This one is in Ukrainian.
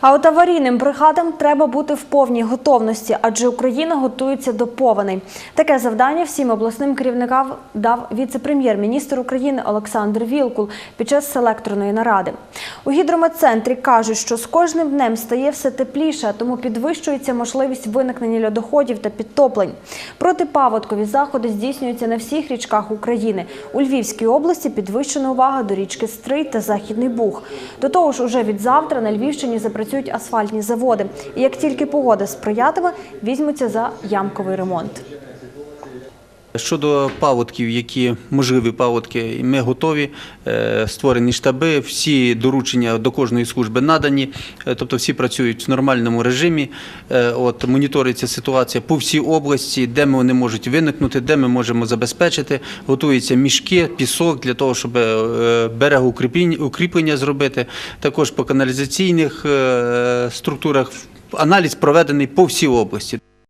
А от аварійним бригадам треба бути в повній готовності, адже Україна готується до повеней. Таке завдання всім обласним керівникам дав віце-прем'єр-міністр України Олександр Вілкул під час селекторної наради. У гідрометцентрі кажуть, що з кожним днем стає все тепліше, тому підвищується можливість виникнення льодоходів та підтоплень. Протипаводкові заходи здійснюються на всіх річках України. У Львівській області підвищена увага до річки Стрий та Західний Буг. До того ж, уже від завтра на Львівщині запрацюють асфальтні заводи. І як тільки погода сприятиме, візьмуться за ямковий ремонт. Щодо паводків, які можливі паводки, ми готові. Е, Створені штаби, всі доручення до кожної служби надані, е, тобто всі працюють в нормальному режимі. Е, От моніториться ситуація по всій області, де вони можуть виникнути, де ми можемо забезпечити. Готуються мішки, пісок для того, щоб берегоукріплення укріплення зробити. Також по каналізаційних структурах аналіз проведений по всій області.